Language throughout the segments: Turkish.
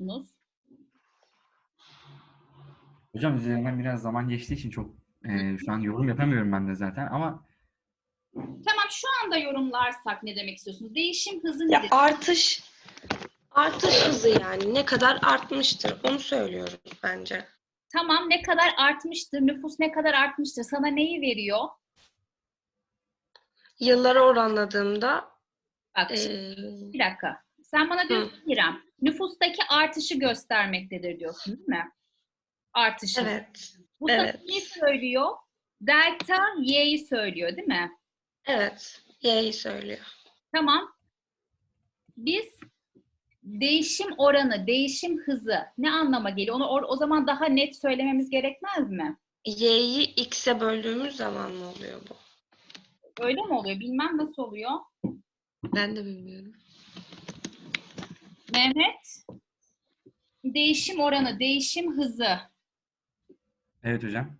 düşünüyorsunuz? Hocam üzerinden biraz zaman geçtiği için çok e, şu an yorum yapamıyorum ben de zaten ama Tamam şu anda yorumlarsak ne demek istiyorsunuz? Değişim hızı Ya nedir? artış artış hızı yani ne kadar artmıştır onu söylüyoruz bence. Tamam ne kadar artmıştır, nüfus ne kadar artmıştır? Sana neyi veriyor? Yıllara oranladığımda Bak eee, bir dakika. Sen bana diyorsun ki İrem, nüfustaki artışı göstermektedir diyorsun değil mi? Artışı. evet Bu evet. ne söylüyor? Delta Y'yi söylüyor değil mi? evet Y'yi söylüyor. Tamam. Biz değişim oranı, değişim hızı ne anlama geliyor? Onu or- o zaman daha net söylememiz gerekmez mi? Y'yi x'e böldüğümüz zaman mı oluyor bu? Öyle mi oluyor? Bilmem nasıl oluyor. Ben de bilmiyorum. Mehmet, değişim oranı, değişim hızı. evet hocam.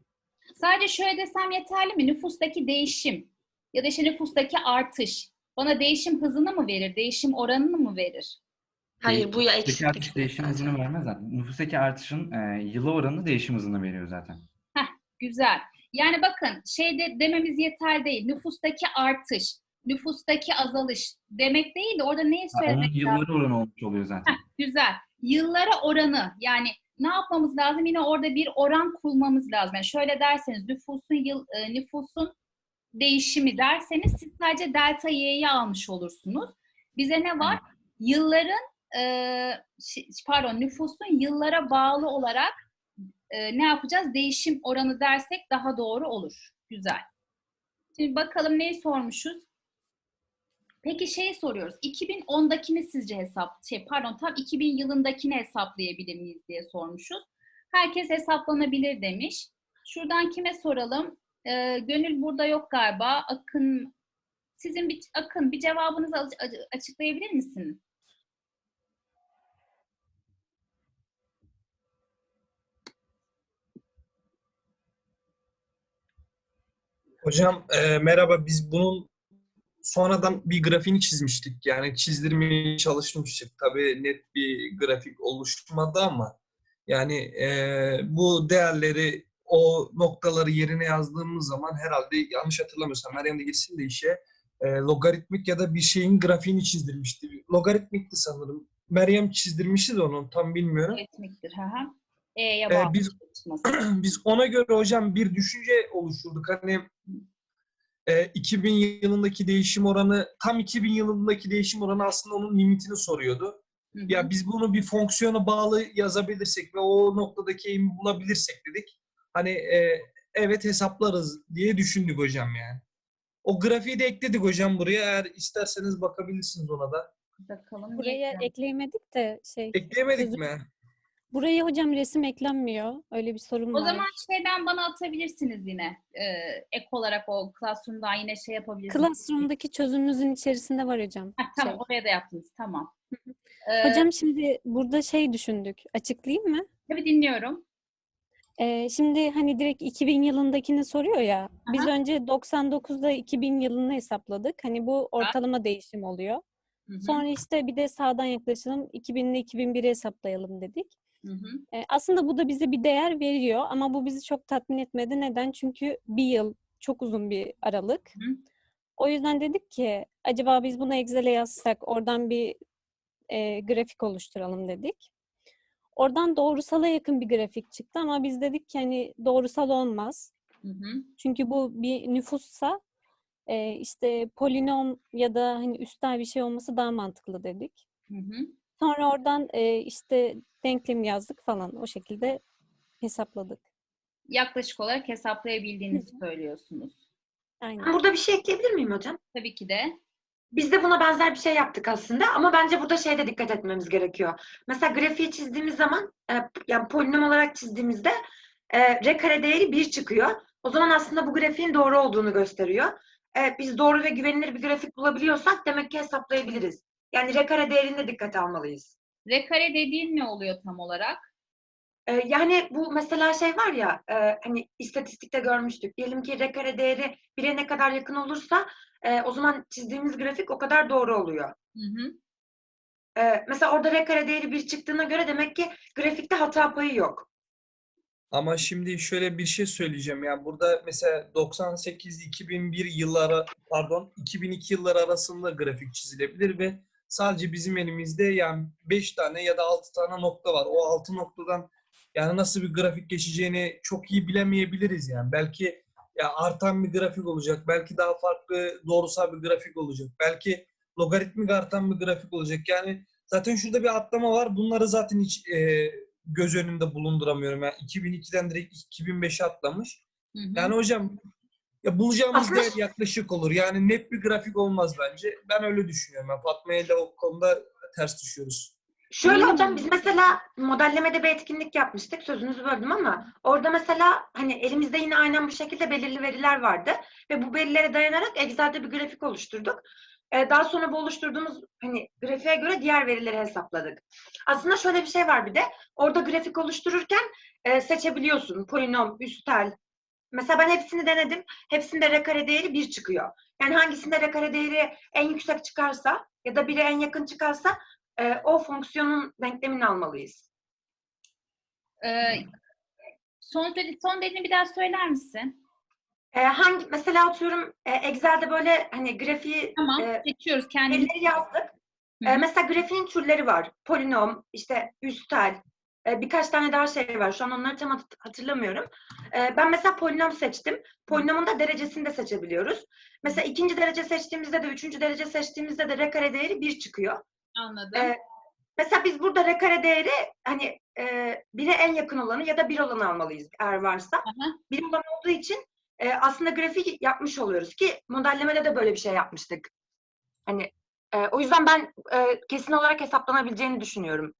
Sadece şöyle desem yeterli mi? Nüfustaki değişim ya da işte nüfustaki artış bana değişim hızını mı verir? Değişim oranını mı verir? Hayır bu ya Nüfustaki eksiklik. artış değişim hızını vermez zaten. Nüfustaki artışın e, yıla oranı değişim hızını veriyor zaten. Güzel. Yani bakın şeyde dememiz yeterli değil. Nüfustaki artış, nüfustaki azalış demek değil de orada neyi söylemek lazım? yılları oranı olmuş oluyor zaten. Güzel. Yıllara oranı yani ne yapmamız lazım? Yine orada bir oran kurmamız lazım. Yani şöyle derseniz nüfusun yıl e, nüfusun değişimi derseniz siz sadece delta y'yi almış olursunuz. Bize ne var? Yılların e, pardon nüfusun yıllara bağlı olarak e, ne yapacağız? Değişim oranı dersek daha doğru olur. Güzel. Şimdi bakalım neyi sormuşuz? Peki şey soruyoruz. 2010'dakini sizce hesap şey pardon tam 2000 yılındakini hesaplayabilir miyiz diye sormuşuz. Herkes hesaplanabilir demiş. Şuradan kime soralım? Ee, Gönül burada yok galiba. Akın sizin bir Akın bir cevabınızı aç- aç- açıklayabilir misin? Hocam e, merhaba biz bunun sonradan bir grafiğini çizmiştik. Yani çizdirmeye çalışmıştık. Tabii net bir grafik oluşmadı ama yani e, bu değerleri o noktaları yerine yazdığımız zaman herhalde yanlış hatırlamıyorsam Meryem de girsin de işe e, logaritmik ya da bir şeyin grafiğini çizdirmişti. Logaritmikti sanırım. Meryem çizdirmişti de onu tam bilmiyorum. Hı hı. E'ye Ee, biz- biz ona göre hocam bir düşünce oluşturduk. Hani e, 2000 yılındaki değişim oranı tam 2000 yılındaki değişim oranı aslında onun limitini soruyordu. Hı hı. Ya biz bunu bir fonksiyona bağlı yazabilirsek ve o noktadaki eğimi bulabilirsek dedik. Hani e, evet hesaplarız diye düşündük hocam yani. O grafiği de ekledik hocam buraya. Eğer isterseniz bakabilirsiniz ona da. Bakalım. Buraya ekleyemedik de şey. Ekleyemedik Özür- mi? Buraya hocam resim eklenmiyor. Öyle bir sorun O var. zaman şeyden bana atabilirsiniz yine. Ee, ek olarak o Classroom'dan yine şey yapabilirsiniz. Classroom'daki çözümümüzün içerisinde var hocam. Heh, tamam şey. oraya da yaptınız. Tamam. Ee, Hocam şimdi burada şey düşündük. Açıklayayım mı? tabii dinliyorum. Ee, şimdi hani direkt 2000 yılındakini soruyor ya. Biz Aha. önce 99'da 2000 yılını hesapladık. Hani bu ortalama değişim oluyor. Hı hı, Sonra işte bir de sağdan yaklaşalım. 2000 ile 2001'i hesaplayalım dedik. Hı hı. E, aslında bu da bize bir değer veriyor ama bu bizi çok tatmin etmedi. Neden? Çünkü bir yıl çok uzun bir aralık. Hı. O yüzden dedik ki acaba biz bunu Excel'e yazsak oradan bir e, grafik oluşturalım dedik. Oradan doğrusala yakın bir grafik çıktı ama biz dedik ki hani doğrusal olmaz. Hı hı. Çünkü bu bir nüfussa e, işte polinom ya da hani üstel bir şey olması daha mantıklı dedik. Hı hı. Sonra oradan e, işte denklem yazdık falan o şekilde hesapladık. Yaklaşık olarak hesaplayabildiğinizi söylüyorsunuz. Aynen. Burada bir şey ekleyebilir miyim hocam? Tabii ki de. Biz de buna benzer bir şey yaptık aslında ama bence burada şeyde dikkat etmemiz gerekiyor. Mesela grafiği çizdiğimiz zaman e, yani polinom olarak çizdiğimizde e, r kare değeri 1 çıkıyor. O zaman aslında bu grafiğin doğru olduğunu gösteriyor. E, biz doğru ve güvenilir bir grafik bulabiliyorsak demek ki hesaplayabiliriz. Yani r kare değerini de dikkate almalıyız. R kare dediğin ne oluyor tam olarak? E, yani bu mesela şey var ya e, hani istatistikte görmüştük. Diyelim ki r kare değeri 1'e ne kadar yakın olursa e, o zaman çizdiğimiz grafik o kadar doğru oluyor. Hı hı. e, mesela orada R kare değeri 1 çıktığına göre demek ki grafikte hata payı yok. Ama şimdi şöyle bir şey söyleyeceğim. Yani burada mesela 98-2001 yılları pardon 2002 yılları arasında grafik çizilebilir ve sadece bizim elimizde yani 5 tane ya da 6 tane nokta var. O 6 noktadan yani nasıl bir grafik geçeceğini çok iyi bilemeyebiliriz yani. Belki ya artan bir grafik olacak. Belki daha farklı doğrusal bir grafik olacak. Belki logaritmik artan bir grafik olacak. Yani zaten şurada bir atlama var. Bunları zaten hiç e, göz önünde bulunduramıyorum. Yani 2002'den direkt 2005'e atlamış. Hı hı. Yani hocam ya bulacağımız Aslında- değer yaklaşık olur. Yani net bir grafik olmaz bence. Ben öyle düşünüyorum. Yani Fatma ile o konuda ters düşüyoruz. Şöyle Minimum. hocam biz mesela modellemede bir etkinlik yapmıştık. Sözünüzü böldüm ama orada mesela hani elimizde yine aynen bu şekilde belirli veriler vardı ve bu verilere dayanarak Excel'de bir grafik oluşturduk. Ee, daha sonra bu oluşturduğumuz hani grafiğe göre diğer verileri hesapladık. Aslında şöyle bir şey var bir de. Orada grafik oluştururken e, seçebiliyorsun. Polinom, üstel. Mesela ben hepsini denedim. Hepsinde R kare değeri 1 çıkıyor. Yani hangisinde R kare değeri en yüksek çıkarsa ya da 1'e en yakın çıkarsa e, o fonksiyonun denklemini almalıyız. Ee, son, son dediğini bir daha söyler misin? E, hangi mesela atıyorum e, Excel'de böyle hani grafiği Tamam. e, Seçiyoruz kendimiz. yazdık. Hı E, mesela grafiğin türleri var. Polinom, işte üstel, e, birkaç tane daha şey var. Şu an onları tam hat- hatırlamıyorum. E, ben mesela polinom seçtim. Polinomun da derecesini de seçebiliyoruz. Mesela ikinci derece seçtiğimizde de üçüncü derece seçtiğimizde de r kare değeri 1 çıkıyor. Anladım. E, mesela biz burada r kare değeri hani e, 1'e en yakın olanı ya da 1 olanı almalıyız eğer varsa. Aha. 1 olan olduğu için e, aslında grafik yapmış oluyoruz ki modellemede de böyle bir şey yapmıştık. Hani e, o yüzden ben e, kesin olarak hesaplanabileceğini düşünüyorum.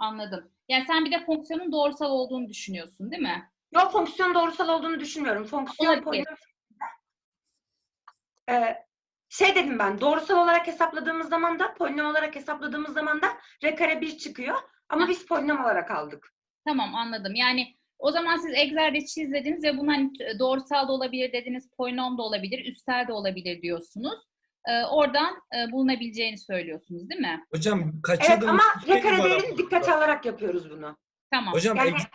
Anladım. Yani sen bir de fonksiyonun doğrusal olduğunu düşünüyorsun değil mi? Yok fonksiyon doğrusal olduğunu düşünmüyorum. Fonksiyon Olabilir. polinom e, şey dedim ben doğrusal olarak hesapladığımız zaman da polinom olarak hesapladığımız zaman da r kare 1 çıkıyor. Ama biz polinom olarak aldık. Tamam anladım. Yani o zaman siz Excel'de çizlediniz ve bunun hani doğrusal da olabilir dediniz, polinom da olabilir, üstel de olabilir diyorsunuz. Ee, oradan e, bulunabileceğini söylüyorsunuz değil mi? Hocam Evet kaçırdığım ama bir şey r kare var değerini aslında. dikkate alarak yapıyoruz bunu. Tamam. Hocam Yani- Ex-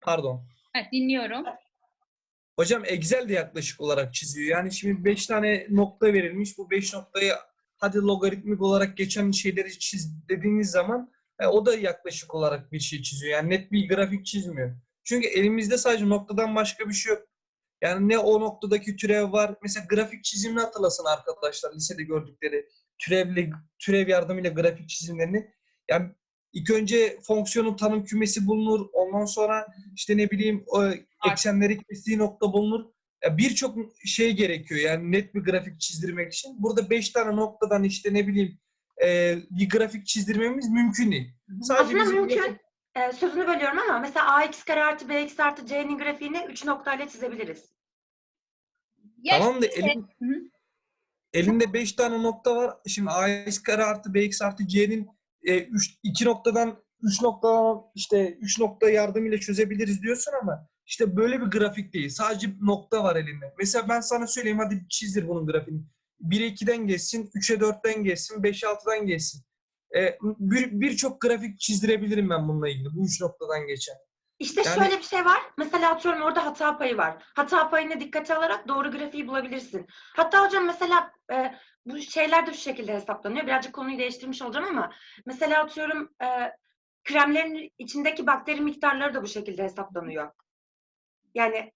pardon. Evet, dinliyorum. Hocam Excel de yaklaşık olarak çiziyor. Yani şimdi 5 tane nokta verilmiş. Bu 5 noktayı hadi logaritmik olarak geçen şeyleri çiz dediğiniz zaman e, o da yaklaşık olarak bir şey çiziyor. Yani net bir grafik çizmiyor. Çünkü elimizde sadece noktadan başka bir şey yok. Yani ne o noktadaki türev var. Mesela grafik çizimini hatırlasın arkadaşlar lisede gördükleri türevli türev yardımıyla grafik çizimlerini. Yani ilk önce fonksiyonun tanım kümesi bulunur. Ondan sonra işte ne bileyim o eksenleri kestiği nokta bulunur. Ya Birçok şey gerekiyor yani net bir grafik çizdirmek için. Burada 5 tane noktadan işte ne bileyim e, bir grafik çizdirmemiz mümkün değil. Sadece Aslında bizim mümkün. grafik- Ee, sözünü bölüyorum ama mesela ax kare artı bx artı c'nin grafiğini 3 noktayla çizebiliriz. Ya Tamam da elin, elinde 5 tane nokta var. Şimdi ax kare artı bx artı c'nin 3 2 noktadan 3 noktadan işte 3 nokta yardımıyla çözebiliriz diyorsun ama işte böyle bir grafik değil. Sadece bir nokta var elinde. Mesela ben sana söyleyeyim hadi çizdir bunun grafiğini. 1'e 2'den geçsin, 3'e 4'ten geçsin, 5'e 6'dan geçsin. Ee, bir- Birçok grafik çizdirebilirim ben bununla ilgili. Bu üç noktadan geçen. İşte Yani- şöyle bir şey var. Mesela atıyorum orada hata payı var. Hata payını dikkate alarak doğru grafiği bulabilirsin. Hatta hocam mesela e, bu şeyler de şu şekilde hesaplanıyor. Birazcık konuyu değiştirmiş olacağım ama mesela atıyorum e, kremlerin içindeki bakteri miktarları da bu şekilde hesaplanıyor. Yani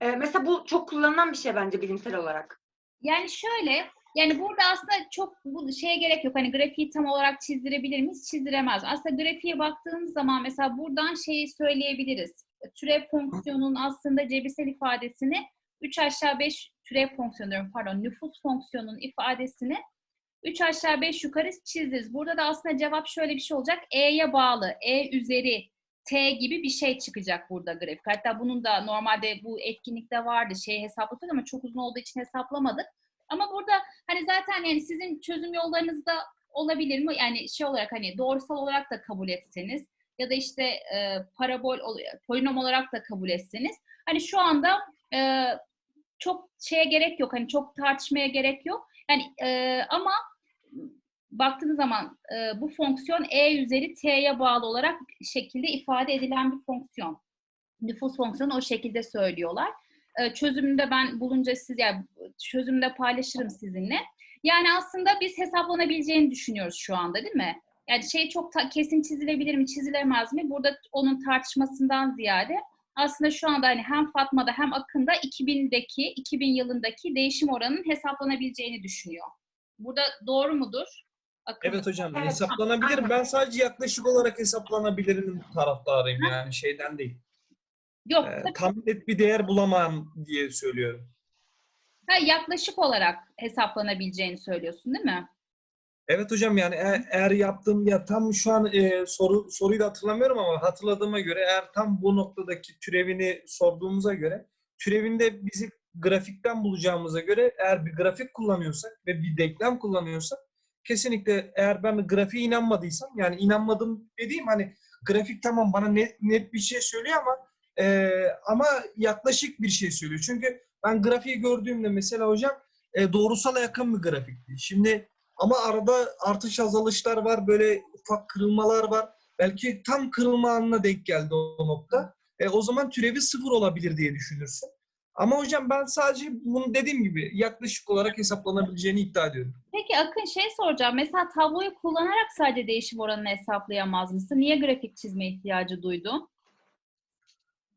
e, mesela bu çok kullanılan bir şey bence bilimsel olarak. Yani şöyle, yani burada aslında çok bu şeye gerek yok. Hani grafiği tam olarak çizdirebilir miyiz? Çizdiremez. Aslında grafiğe baktığımız zaman mesela buradan şeyi söyleyebiliriz. Türev fonksiyonunun aslında cebirsel ifadesini 3 aşağı 5 türev fonksiyonu diyorum, pardon nüfus fonksiyonunun ifadesini 3 aşağı 5 yukarı çizdiniz. Burada da aslında cevap şöyle bir şey olacak. E'ye bağlı, E üzeri T gibi bir şey çıkacak burada grafik. Hatta bunun da normalde bu etkinlikte vardı. Şey hesapladık ama çok uzun olduğu için hesaplamadık. Ama burada hani zaten yani sizin çözüm yollarınızda olabilir mi? Yani şey olarak hani doğrusal olarak da kabul etseniz ya da işte e, parabol ol- polinom olarak da kabul etseniz hani şu anda e, çok şeye gerek yok. Hani çok tartışmaya gerek yok. Yani e, ama baktığınız zaman e, bu fonksiyon E üzeri T'ye bağlı olarak şekilde ifade edilen bir fonksiyon. Nüfus fonksiyonu o şekilde söylüyorlar. E, çözümünde ben bulunca siz yani çözümde paylaşırım sizinle. Yani aslında biz hesaplanabileceğini düşünüyoruz şu anda değil mi? Yani şey çok ta- kesin çizilebilir mi, çizilemez mi? Burada onun tartışmasından ziyade aslında şu anda hani hem Fatma'da hem Akın'da 2000'deki, 2000 yılındaki değişim oranının hesaplanabileceğini düşünüyor. Burada doğru mudur? Akın? Evet hocam Evet, hesaplanabilir. aynen. Ben sadece yaklaşık olarak hesaplanabilirinin taraftarıyım yani şeyden değil. Yok, tabii. tam net bir değer bulamam diye söylüyorum. Ha, yaklaşık olarak hesaplanabileceğini söylüyorsun değil mi? Evet hocam yani eğer, eğer yaptığım ya tam şu an e, soru soruyu da hatırlamıyorum ama hatırladığıma göre eğer tam bu noktadaki türevini sorduğumuza göre türevinde bizi grafikten bulacağımıza göre eğer bir grafik kullanıyorsak ve bir denklem kullanıyorsak kesinlikle eğer ben grafiğe inanmadıysam yani inanmadım dediğim hani grafik tamam bana net, net bir şey söylüyor ama e, ama yaklaşık bir şey söylüyor. Çünkü ben grafiği gördüğümde mesela hocam e, doğrusala yakın bir grafikti. Şimdi ama arada artış azalışlar var, böyle ufak kırılmalar var. Belki tam kırılma anına denk geldi o nokta. E, o zaman türevi sıfır olabilir diye düşünürsün. Ama hocam ben sadece bunu dediğim gibi yaklaşık olarak hesaplanabileceğini iddia ediyorum. Peki Akın şey soracağım. Mesela tabloyu kullanarak sadece değişim oranını hesaplayamaz mısın? Niye grafik çizme ihtiyacı duydun?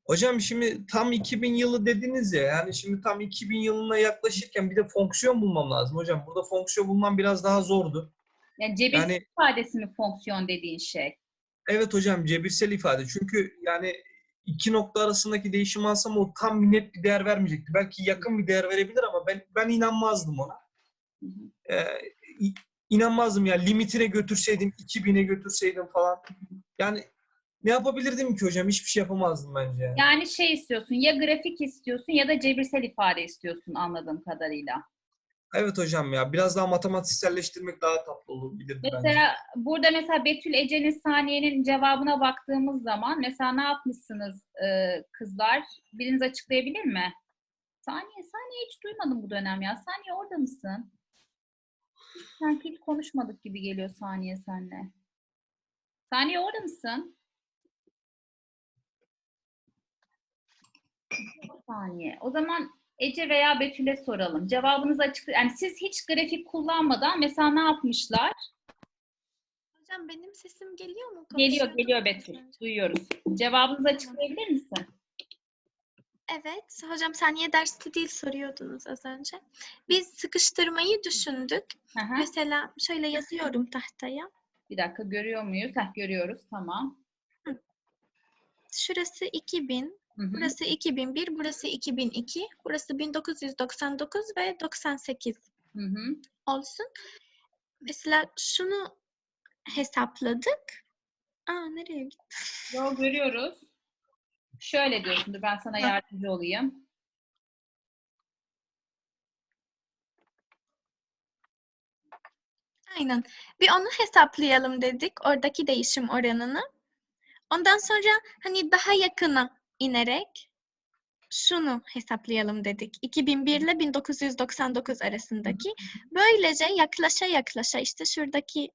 Hocam şimdi tam 2000 yılı dediniz ya yani şimdi tam 2000 yılına yaklaşırken bir de fonksiyon bulmam lazım hocam. Burada fonksiyon bulmam biraz daha zordu. Yani cebirsel Yani ifadesi mi fonksiyon dediğin şey? Evet hocam cebirsel ifade. Çünkü yani iki nokta arasındaki değişim alsam o tam net bir değer vermeyecekti. Belki yakın bir değer verebilir ama ben ben inanmazdım ona. Ee, inanmazdım ya limitine götürseydim 2000'e götürseydim falan. Yani ne yapabilirdim ki hocam? Hiçbir şey yapamazdım bence. yani. Yani şey istiyorsun ya grafik istiyorsun ya da cebirsel ifade istiyorsun anladığım kadarıyla. Evet hocam ya biraz daha matematikselleştirmek daha tatlı olabilirdi bence. Mesela burada mesela Betül Ece'nin saniyenin cevabına baktığımız zaman mesela ne yapmışsınız e, kızlar? Biriniz açıklayabilir mi? Saniye, saniye hiç duymadım bu dönem ya. Saniye orada mısın? Sanki hiç konuşmadık gibi geliyor saniye senle. Saniye orada mısın? Saniye. O zaman Ece veya Betül'e soralım. Cevabınızı açık. Yani siz hiç grafik kullanmadan mesela ne yapmışlar? Hocam benim sesim geliyor mu? Geliyor, Konuşuyordum geliyor az Betül. Duyuyoruz. Cevabınızı açıklayabilir misin? Evet. Hocam saniye dersi değil soruyordunuz az önce. Biz sıkıştırmayı düşündük. Hı. Mesela şöyle yazıyorum tahtaya. Bir dakika görüyor muyuz? Heh, görüyoruz. Tamam. Şurası 2000, Hı hı. burası 2001, burası 2002, burası 1999 ve 98 Hı hı. olsun. Mesela şunu hesapladık. Aa nereye gitti? Yo, görüyoruz. Şöyle diyorsun. Dur ben sana yardımcı olayım. Aynen. Bir onu hesaplayalım dedik. Oradaki değişim oranını. Ondan sonra hani daha yakına inerek şunu hesaplayalım dedik. 2001 ile 1999 arasındaki. Böylece yaklaşa yaklaşa işte şuradaki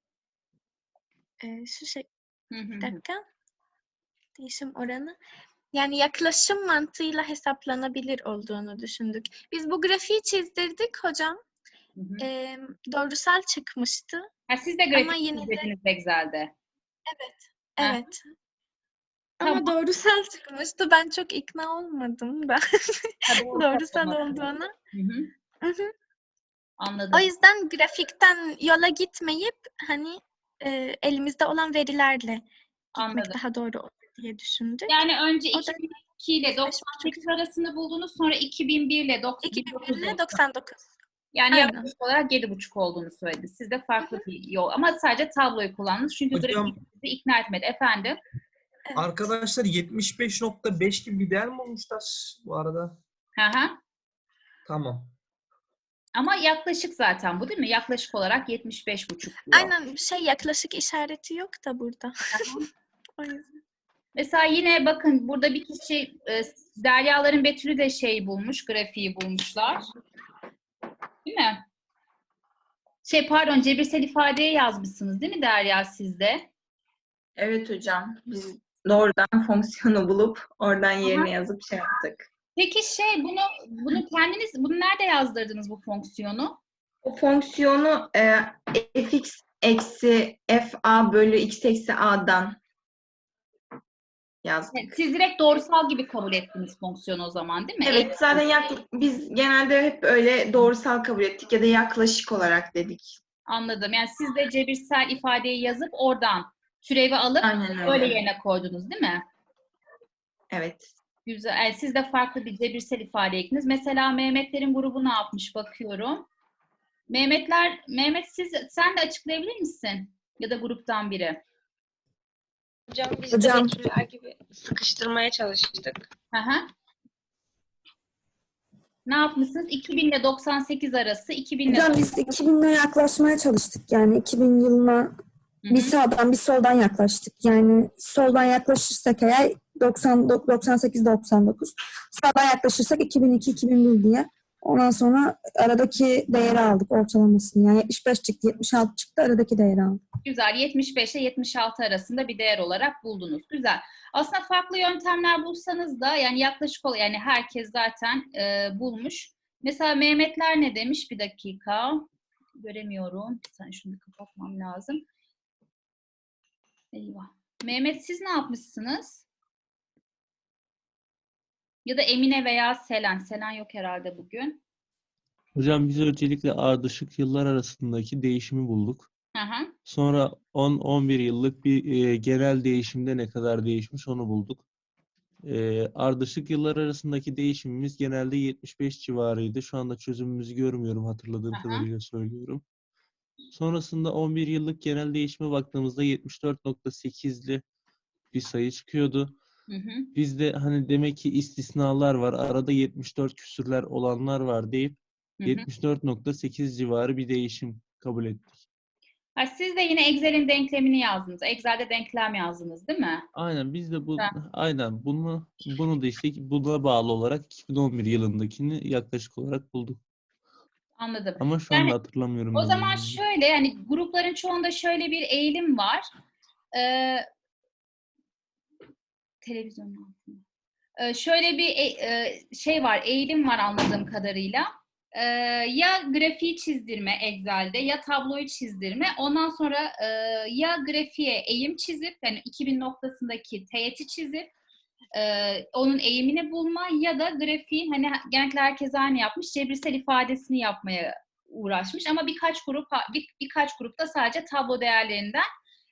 e, şu şey bir dakika değişim oranı yani yaklaşım mantığıyla hesaplanabilir olduğunu düşündük. Biz bu grafiği çizdirdik hocam. Hı hı. E, doğrusal çıkmıştı. Ha, siz de ama grafik yine de- çizdiniz Excel'de. Ha. Evet. Ama Tamam. doğrusal çıkmıştı. Ben çok ikna olmadım da doğrusal olduğuna. Hı hı. Hı hı. Anladım. O yüzden grafikten yola gitmeyip hani e, elimizde olan verilerle gitmek Anladım. daha doğru olur diye düşündük. Yani önce O da 2002 ile 98 arasını buldunuz. Sonra 2001 ile 90 2001 ile 99. Yani yaklaşık olarak 7,5 olduğunu söylediniz. Siz de farklı bir yol. Ama sadece tabloyu kullandınız. Çünkü Hocam- ikna etmedi. Efendim? Evet. Arkadaşlar 75.5 gibi bir değer mi bulmuşlar bu arada? Hı hı. Tamam. Ama yaklaşık zaten bu değil mi? Yaklaşık olarak 75,5 diyor. Aynen şey yaklaşık işareti yok da burada. o yüzden. Mesela yine bakın burada bir kişi e, Deryaların Betül'ü de şey bulmuş, grafiği bulmuşlar. Değil mi? Şey pardon cebirsel ifadeye yazmışsınız değil mi Derya sizde? Evet hocam. Biz doğrudan fonksiyonu bulup oradan yerine Aha. yazıp şey yaptık. Peki şey bunu bunu kendiniz bunu nerede yazdırdınız bu fonksiyonu? O fonksiyonu e, fx eksi fa bölü x eksi a'dan yazdık. Siz direkt doğrusal gibi kabul ettiniz fonksiyonu o zaman değil mi? Evet zaten yak- biz genelde hep öyle doğrusal kabul ettik ya da yaklaşık olarak dedik. Anladım. Yani siz de cebirsel ifadeyi yazıp oradan türevi alıp Aynen öyle. öyle yerine koydunuz değil mi? Evet. Güzel. Yani siz de farklı bir cebirsel ifade eklediniz. Mesela Mehmetlerin grubu ne yapmış bakıyorum. Mehmetler, Mehmet siz sen de açıklayabilir misin? Ya da gruptan biri. Hocam biz Hocam. de gibi sıkıştırmaya çalıştık. Hı hı. Ne yapmışsınız? 2000 ile 98 arası. 2000 ile Hocam biz 2000'e yaklaşmaya çalıştık. Yani 2000 yılına Bir sağdan bir soldan yaklaştık. Yani soldan yaklaşırsak eğer 90 98 99 sağdan yaklaşırsak 2002 2001 diye. Ondan sonra aradaki değeri aldık ortalamasını. Yani 75 çıktı, 76 çıktı aradaki değeri aldık. Güzel. 75 ile 76 arasında bir değer olarak buldunuz. Güzel. Aslında farklı yöntemler bulsanız da yani yaklaşık ol yani herkes zaten e, bulmuş. Mesela Mehmetler ne demiş? Bir dakika. Göremiyorum. Bir saniye şunu kapatmam lazım. Eyvah. Mehmet siz ne yapmışsınız? Ya da Emine veya Selen. Selen yok herhalde bugün. Hocam biz öncelikle ardışık yıllar arasındaki değişimi bulduk. Hı. Sonra 10-11 yıllık bir e, genel değişimde ne kadar değişmiş onu bulduk. E, ardışık yıllar arasındaki değişimimiz genelde 75 civarıydı. Şu anda çözümümüzü görmüyorum hatırladığım Aha. kadarıyla söylüyorum. Sonrasında 11 yıllık genel değişime baktığımızda 74.8'li bir sayı çıkıyordu. Hı hı. Bizde hani demek ki istisnalar var. Arada 74 küsürler olanlar var deyip Hı hı. 74.8 civarı bir değişim kabul ettik. Ha, siz de yine Excel'in denklemini yazdınız. Excel'de denklem yazdınız değil mi? Aynen biz de bu Ha. aynen bunu bunu da işte buna bağlı olarak 2011 yılındakini yaklaşık olarak bulduk. Anladım. Ama şu Yani anda hatırlamıyorum O zaman yani. şöyle yani grupların çoğunda şöyle bir eğilim var. Ee, televizyonun altında. Ee, şöyle bir e- e, şey var, eğilim var anladığım kadarıyla. Ee, ya grafiği çizdirme Excel'de ya tabloyu çizdirme. Ondan sonra e, ya grafiğe eğim çizip yani 2000 noktasındaki teğeti çizip e, onun eğimini bulma ya da grafiğin hani genellikle herkes aynı yapmış cebirsel ifadesini yapmaya uğraşmış ama birkaç grup bir, birkaç grupta sadece tablo değerlerinden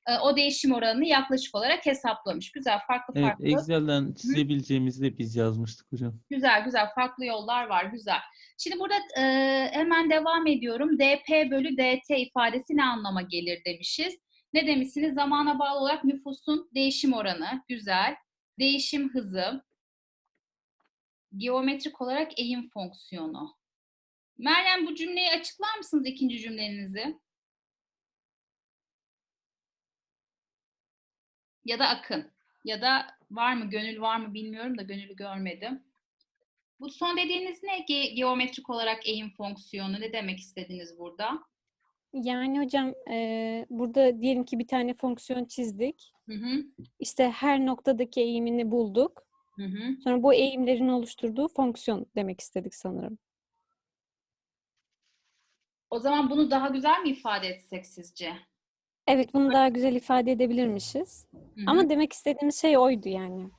e, o değişim oranını yaklaşık olarak hesaplamış. Güzel, farklı Evet, farklı. Excel'den çizebileceğimizi de biz yazmıştık hocam. Güzel güzel farklı yollar var güzel. Şimdi burada e, hemen devam ediyorum. dp bölü dt ifadesi ne anlama gelir demişiz. Ne demişsiniz? Zamana bağlı olarak nüfusun değişim oranı. Güzel. Değişim hızı. Geometrik olarak eğim fonksiyonu. Meryem bu cümleyi açıklar mısınız ikinci cümlenizi? Ya da Akın. Ya da var mı, gönül var mı bilmiyorum da gönülü görmedim. Bu son dediğiniz ne? Ge- geometrik olarak eğim fonksiyonu. Ne demek istediniz burada? Yani hocam eee, burada diyelim ki bir tane fonksiyon çizdik. Hı hı. İşte her noktadaki eğimini bulduk. Hı hı. Sonra bu eğimlerin oluşturduğu fonksiyon demek istedik sanırım. O zaman bunu daha güzel mi ifade etsek sizce? Evet, bunu daha güzel ifade edebilirmişiz. Hı hı. Ama demek istediğimiz şey oydu yani.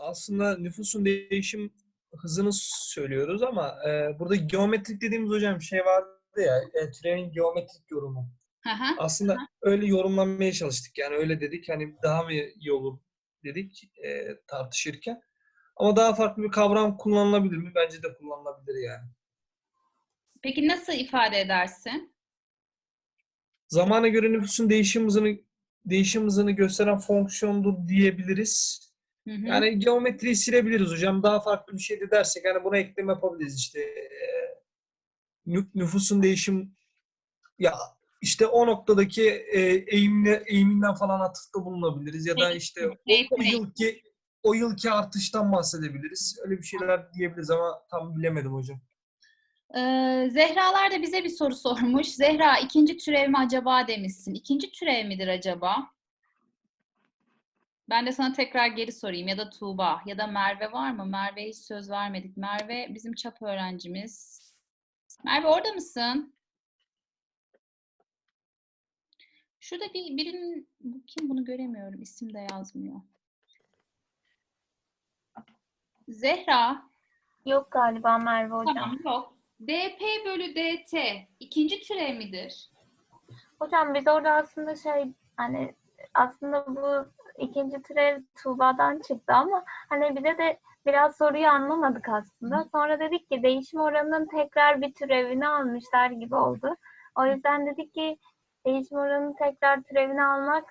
Aslında nüfusun değişim hızını söylüyoruz ama e, burada geometrik dediğimiz hocam şey vardı ya, e, türevin geometrik yorumu. Hı. Aslında öyle yorumlanmaya çalıştık. Yani öyle dedik hani daha mı iyi olur dedik e, tartışırken. Ama daha farklı bir kavram kullanılabilir mi? Bence de kullanılabilir yani. Peki nasıl ifade edersin? Zamana göre nüfusun değişim hızını değişim hızını gösteren fonksiyondur diyebiliriz. Hı hı. Yani geometriyi silebiliriz hocam. Daha farklı bir şey de dersek hani buna ekleme yapabiliriz işte. Nü- nüfusun değişim ya işte o noktadaki e, eğimle eğiminden falan atıfta bulunabiliriz ya da işte o, yılki o yılki artıştan bahsedebiliriz. Öyle bir şeyler diyebiliriz ama tam bilemedim hocam. Ee, Zehralar da bize bir soru sormuş. Zehra ikinci türev mi acaba demişsin. İkinci türev midir acaba? Ben de sana tekrar geri sorayım ya da Tuğba ya da Merve var mı? Merve'ye hiç söz vermedik. Merve bizim çap öğrencimiz. Merve orada mısın? Şurada bir birinin kim bunu göremiyorum. İsim de yazmıyor. Zehra Yok galiba Merve hocam. tamam yok. DP bölü DT ikinci türev midir? Hocam biz orada aslında şey hani aslında bu ikinci türev Tuğba'dan çıktı ama hani bize de biraz soruyu anlamadık aslında. Sonra dedik ki değişim oranının tekrar bir türevini almışlar gibi oldu. O yüzden dedik ki değişim oranının tekrar türevini almak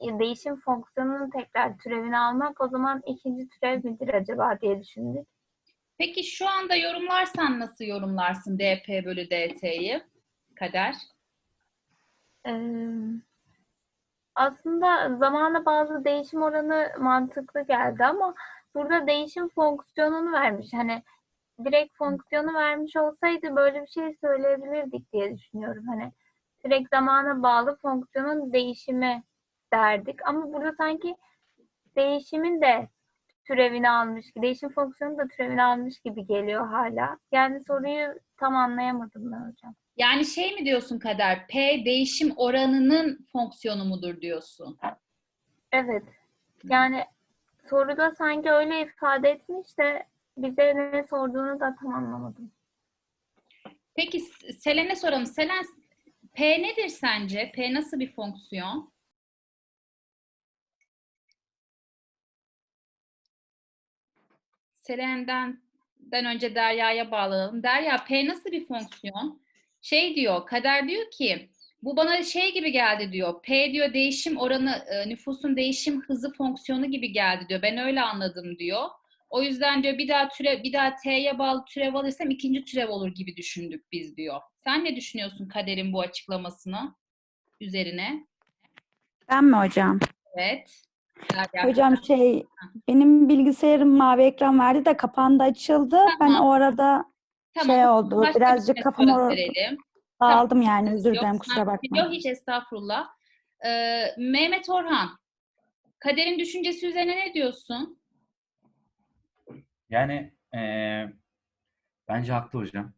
e, değişim fonksiyonunun tekrar türevini almak o zaman ikinci türev midir acaba diye düşündük. Peki şu anda yorumlarsan nasıl yorumlarsın DP bölü DT'yi? Kader. Ee, aslında zamana bağlı değişim oranı mantıklı geldi ama burada değişim fonksiyonunu vermiş. Hani direkt fonksiyonu vermiş olsaydı böyle bir şey söyleyebilirdik diye düşünüyorum. Hani direkt zamana bağlı fonksiyonun değişimi derdik. Ama burada sanki değişimin de türevini almış, değişim fonksiyonu da türevini almış gibi geliyor hala. Yani soruyu tam anlayamadım ben hocam. Yani şey mi diyorsun Kader? P değişim oranının fonksiyonu mudur diyorsun? Evet. Yani soruda sanki öyle ifade etmiş de bize ne sorduğunu da tam anlamadım. Peki Selen'e soralım. Selen P nedir sence? P nasıl bir fonksiyon? Selen'den den önce Derya'ya bağlanalım. Derya P nasıl bir fonksiyon? Şey diyor, Kader diyor ki bu bana şey gibi geldi diyor. P diyor değişim oranı, e, nüfusun değişim hızı fonksiyonu gibi geldi diyor. Ben öyle anladım diyor. O yüzden diyor bir daha türev, bir daha T'ye bağlı türev alırsam ikinci türev olur gibi düşündük biz diyor. Sen ne düşünüyorsun Kader'in bu açıklamasını üzerine? Ben mi hocam? Evet. Hocam şey benim bilgisayarım mavi ekran verdi de kapandı açıldı. Ben Tamam. o arada Tamam, şey oldu. başka bir Birazcık şey kafam sonra dağıldım yani özür dilerim kusura bakma. Yok hiç estağfurullah. Ee, Mehmet Orhan, Kader'in düşüncesi üzerine ne diyorsun? Yani eee, bence haklı hocam.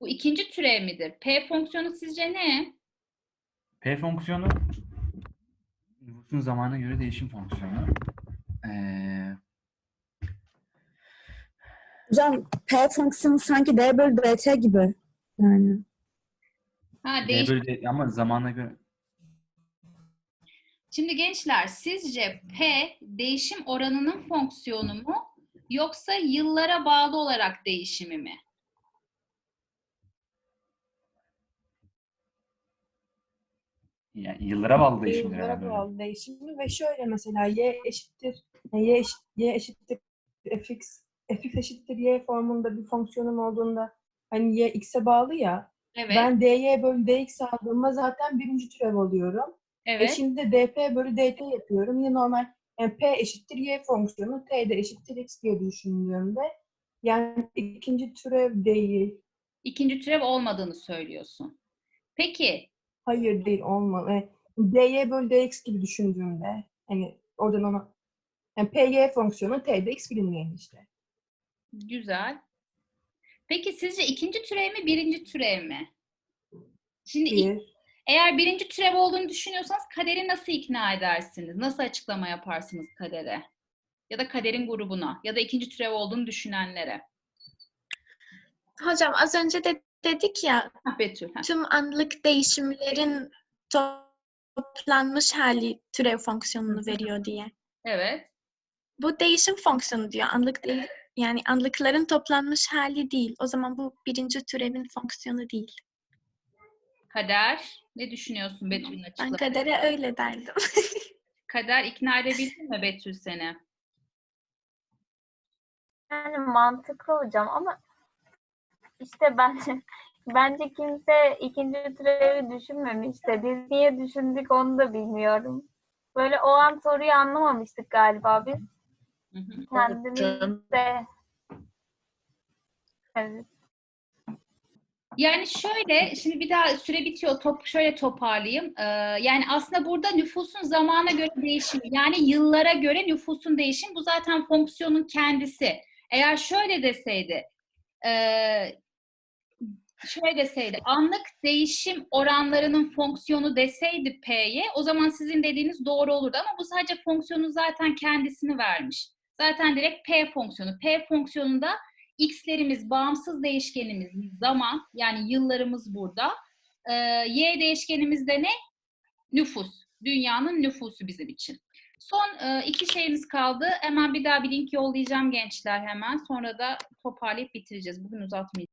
Bu ikinci türev midir? P fonksiyonu sizce ne? P fonksiyonu nüfusun zamana göre değişim fonksiyonu. Eee, Hocam P fonksiyonu sanki D bölü DT gibi. Yani. Ha, değiş- D- ama zamana göre Şimdi gençler sizce P değişim oranının fonksiyonu mu yoksa yıllara bağlı olarak değişimi mi? yani yıllara bağlı değişimdir Yıllara herhalde hocam. bağlı değişimi ve şöyle mesela y eşittir yani y, eşit, y eşittir fx fx eşittir y formunda bir fonksiyonum olduğunda hani y x'e bağlı ya Evet. ben dy bölü dx aldığımda zaten birinci türev alıyorum. E evet. şimdi de dp bölü dt yapıyorum. Yine normal yani p eşittir y fonksiyonu t de eşittir x diye düşündüğümde yani ikinci türev değil. İkinci türev olmadığını söylüyorsun. Peki Hayır değil olmalı. Yani dy bölü dx gibi düşündüğümde hani oradan ona yani py fonksiyonu t de x bilinmeyen işte. Güzel. Peki sizce ikinci türev mi, birinci türev mi? Şimdi Bir. eğer birinci türev olduğunu düşünüyorsanız kaderi nasıl ikna edersiniz? Nasıl açıklama yaparsınız kadere? Ya da kaderin grubuna ya da ikinci türev olduğunu düşünenlere. Hocam az önce de dedik ya Hah, Betül. hah. tüm anlık değişimlerin toplanmış hali türev fonksiyonunu veriyor diye. Evet. Bu değişim fonksiyonu diyor. Anlık değil. Yani anlıkların toplanmış hali değil. O zaman bu birinci türevin fonksiyonu değil. Kader. Ne düşünüyorsun Betül'ün Ben açıklaması? kadere öyle derdim. Kader ikna edebildin mi Betül seni? Yani mantıklı hocam ama işte bence bence kimse ikinci türevi düşünmemiş de biz niye düşündük onu da bilmiyorum. Böyle o an soruyu anlamamıştık galiba biz. Hı hı. Kendimiz de evet. Yani şöyle, şimdi bir daha süre bitiyor. Top, şöyle toparlayayım. Ee, yani aslında burada nüfusun zamana göre değişimi, yani yıllara göre nüfusun değişimi bu zaten fonksiyonun kendisi. Eğer şöyle deseydi, ee, şöyle deseydi, anlık değişim oranlarının fonksiyonu deseydi P'ye, o zaman sizin dediğiniz doğru olurdu. Ama bu sadece fonksiyonun zaten kendisini vermiş. Zaten direkt P fonksiyonu. P fonksiyonunda x'lerimiz bağımsız değişkenimiz zaman yani yıllarımız burada. Ee, y değişkenimiz de ne? Nüfus. Dünyanın nüfusu bizim için. Son e, iki şeyimiz kaldı. Hemen bir daha bir link yollayacağım gençler hemen. Sonra da toparlayıp bitireceğiz. Bugün uzatmayacağım.